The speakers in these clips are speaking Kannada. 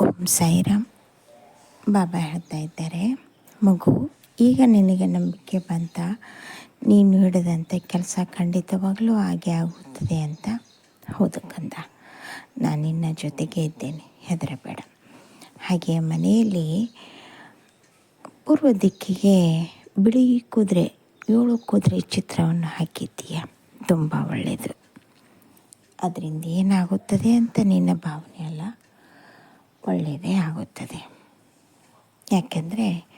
ಓಂ ಸಾಯಿರಾಮ್. ಬಾಬಾ ಹೇಳ್ತಾ ಇದ್ದಾರೆ, ಮಗು, ಈಗ ನಿನಗೆ ನಂಬಿಕೆ ಬಂತ? ನೀನು ಹಿಡಿದಂಥ ಕೆಲಸ ಖಂಡಿತವಾಗಲೂ ಹಾಗೆ ಆಗುತ್ತದೆ ಅಂತ? ಹೌದು ಕಂದ, ನಾನು ನಿನ್ನ ಜೊತೆಗೆ ಇದ್ದೇನೆ, ಹೆದರಬೇಡ. ಹಾಗೆ ಮನೆಯಲ್ಲಿ ಪೂರ್ವ ದಿಕ್ಕಿಗೆ ಬಿಳಿ ಕುದುರೆ, ಏಳು ಕುದುರೆ ಚಿತ್ರವನ್ನು ಹಾಕಿದ್ದೀಯ? ತುಂಬ ಒಳ್ಳೆಯದು. ಅದರಿಂದ ಏನಾಗುತ್ತದೆ ಅಂತ ನಿನ್ನ ಭಾವನೆ ಒಳ್ಳೆಯದೇ ಆಗುತ್ತದೆ. ಯಾಕೆಂದರೆ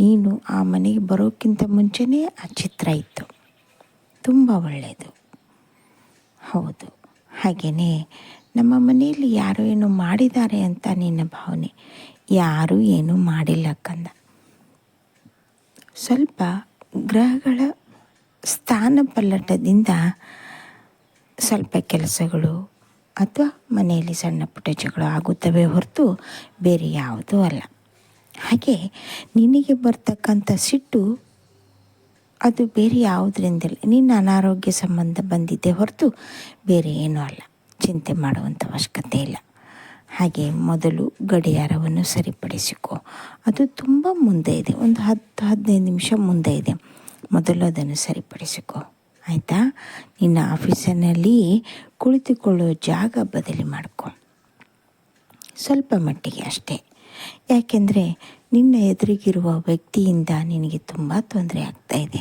ನೀನು ಆ ಮನೆಗೆ ಬರೋಕ್ಕಿಂತ ಮುಂಚೆನೇ ಆ ಚಿತ್ರ ಇತ್ತು. ತುಂಬ ಒಳ್ಳೆಯದು. ಹೌದು. ಹಾಗೆಯೇ ನಮ್ಮ ಮನೆಯಲ್ಲಿ ಯಾರು ಏನೋ ಮಾಡಿದ್ದಾರೆ ಅಂತ ನಿನ್ನ ಭಾವನೆ. ಯಾರೂ ಏನೂ ಮಾಡಿಲ್ಲ ಕಂದ. ಸ್ವಲ್ಪ ಗ್ರಹಗಳ ಸ್ಥಾನ ಪಲ್ಲಟದಿಂದ ಸ್ವಲ್ಪ ಕೆಲಸಗಳು ಅಥವಾ ಮನೆಯಲ್ಲಿ ಸಣ್ಣ ಪುಟ್ಟ ಜಗಳ ಆಗುತ್ತವೆ ಹೊರತು ಬೇರೆ ಯಾವುದೂ ಅಲ್ಲ. ಹಾಗೆ ನಿನಗೆ ಬರ್ತಕ್ಕಂಥ ಸಿಟ್ಟು ಅದು ಬೇರೆ ಯಾವುದರಿಂದಲ್ಲ, ನಿನ್ನ ಅನಾರೋಗ್ಯ ಸಂಬಂಧ ಬಂದಿದ್ದೆ ಹೊರತು ಬೇರೆ ಏನೂ ಅಲ್ಲ. ಚಿಂತೆ ಮಾಡುವಂಥ ಅವಶ್ಯಕತೆ ಇಲ್ಲ. ಹಾಗೆ ಮೊದಲು ಗಡಿಯಾರವನ್ನು ಸರಿಪಡಿಸಿಕೊ. ಅದು ತುಂಬ ಮುಂದೆ ಇದೆ. ಒಂದು ಹತ್ತು ಹದಿನೈದು ನಿಮಿಷ ಮುಂದೆ ಇದೆ. ಮೊದಲು ಅದನ್ನು ಸರಿಪಡಿಸಿಕೊ. ಆಯಿತಾ? ನಿನ್ನ ಆಫೀಸಿನಲ್ಲಿ ಕುಳಿತುಕೊಳ್ಳೋ ಜಾಗ ಬದಲಿ ಮಾಡಿಕೊ. ಸ್ವಲ್ಪ ಮಟ್ಟಿಗೆ ಅಷ್ಟೇ. ಯಾಕೆಂದರೆ ನಿನ್ನ ಎದುರಿಗಿರುವ ವ್ಯಕ್ತಿಯಿಂದ ನಿನಗೆ ತುಂಬ ತೊಂದರೆ ಆಗ್ತಾ ಇದೆ.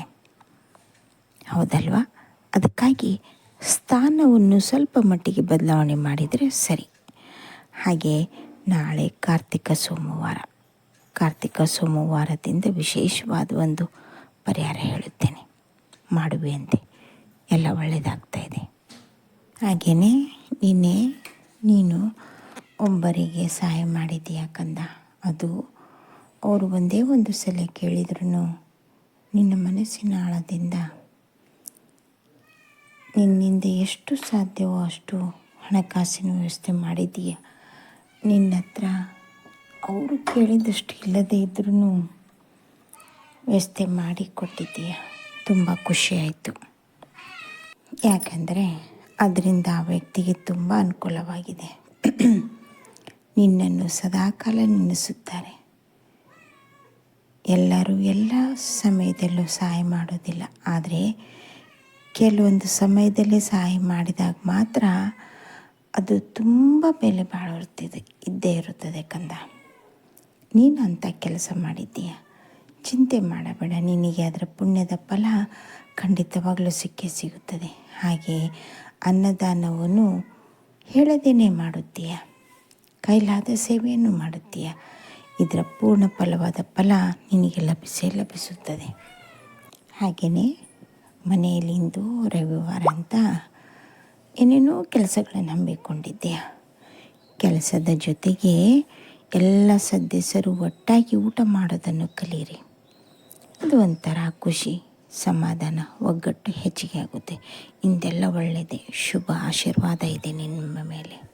ಹೌದಲ್ವಾ? ಅದಕ್ಕಾಗಿ ಸ್ಥಾನವನ್ನು ಸ್ವಲ್ಪ ಮಟ್ಟಿಗೆ ಬದಲಾವಣೆ ಮಾಡಿದರೆ ಸರಿ. ಹಾಗೆ ನಾಳೆ ಕಾರ್ತಿಕ ಸೋಮವಾರ. ಕಾರ್ತಿಕ ಸೋಮವಾರದಿಂದ ವಿಶೇಷವಾದ ಒಂದು ಪರಿಹಾರ ಹೇಳುತ್ತೇನೆ. ಮಾಡುವೆಯಂತೆ ಎಲ್ಲ ಒಳ್ಳೆಯದಾಗ್ತಾ ಇದೆ. ಹಾಗೆಯೇ ನಿನ್ನೆ ನೀನು ಒಬ್ಬರಿಗೆ ಸಹಾಯ ಮಾಡಿದ್ದೀಯ ಕಂದ? ಅದು ಅವರು ಒಂದೇ ಒಂದು ಸಲ ಕೇಳಿದ್ರು ನಿನ್ನ ಮನಸ್ಸಿನ ಆಳದಿಂದ ನಿನ್ನಿಂದ ಎಷ್ಟು ಸಾಧ್ಯವೋ ಅಷ್ಟು ಹಣಕಾಸಿನ ವ್ಯವಸ್ಥೆ ಮಾಡಿದೀಯ ನಿನ್ನ ಹತ್ರ ಅವರು ಕೇಳಿದಷ್ಟು ಇಲ್ಲದೇ ಇದ್ರೂ ವ್ಯವಸ್ಥೆ ಮಾಡಿ ಕೊಟ್ಟಿದ್ದೀಯ ತುಂಬ ಖುಷಿಯಾಯಿತು ಯಾಕಂದರೆ ಅದರಿಂದ ಆ ವ್ಯಕ್ತಿಗೆ ತುಂಬ ಅನುಕೂಲವಾಗಿದೆ. ನಿನ್ನನ್ನು ಸದಾಕಾಲ ನೆನೆಸುತ್ತಾರೆ. ಎಲ್ಲರೂ ಎಲ್ಲ ಸಮಯದಲ್ಲೂ ಸಹಾಯ ಮಾಡೋದಿಲ್ಲ. ಆದರೆ ಕೆಲವೊಂದು ಸಮಯದಲ್ಲಿ ಸಹಾಯ ಮಾಡಿದಾಗ ಮಾತ್ರ ಅದು ತುಂಬ ಬೆಲೆ ಬಾಳುತ್ತಿದೆ ಇದ್ದೇ ಇರುತ್ತದೆ ಕಂದ. ನೀನು ಅಂಥ ಕೆಲಸ ಮಾಡಿದ್ದೀಯ. ಚಿಂತೆ ಮಾಡಬೇಡ. ನಿನಗೆ ಅದರ ಪುಣ್ಯದ ಫಲ ಖಂಡಿತವಾಗಲೂ ಸಿಕ್ಕೇ ಸಿಗುತ್ತದೆ. ಹಾಗೆ ಅನ್ನದಾನವನ್ನು ಹೇಳದೇನೆ ಮಾಡುತ್ತೀಯ? ಕೈಲಾದ ಸೇವೆಯನ್ನು ಮಾಡುತ್ತೀಯ? ಇದರ ಪೂರ್ಣ ಫಲವಾದ ಫಲ ನಿನಗೆ ಲಭಿಸೇ ಲಭಿಸುತ್ತದೆ. ಹಾಗೆಯೇ ಮನೆಯಲ್ಲಿ ಇಂದು ರವಿವಾರ ಅಂತ ಏನೇನೋ ಕೆಲಸಗಳನ್ನು ಹಮ್ಮಿಕೊಂಡಿದ್ದೀಯ ಕೆಲಸದ ಜೊತೆಗೆ ಎಲ್ಲ ಸದಸ್ಯರು ಒಟ್ಟಾಗಿ ಊಟ ಮಾಡೋದನ್ನು ಕಲಿಯಿರಿ. ಅದು ಒಂಥರ ಖುಷಿ. ಸಮಾಧಾನ ಒಗ್ಗಟ್ಟು ಹೆಚ್ಚಿಗೆ ಆಗುತ್ತೆ. ಇಂದೆಲ್ಲ ಒಳ್ಳೆಯದೇ ಶುಭ ಆಶೀರ್ವಾದ ಇದೆ ನಿಮ್ಮ ಮೇಲೆ.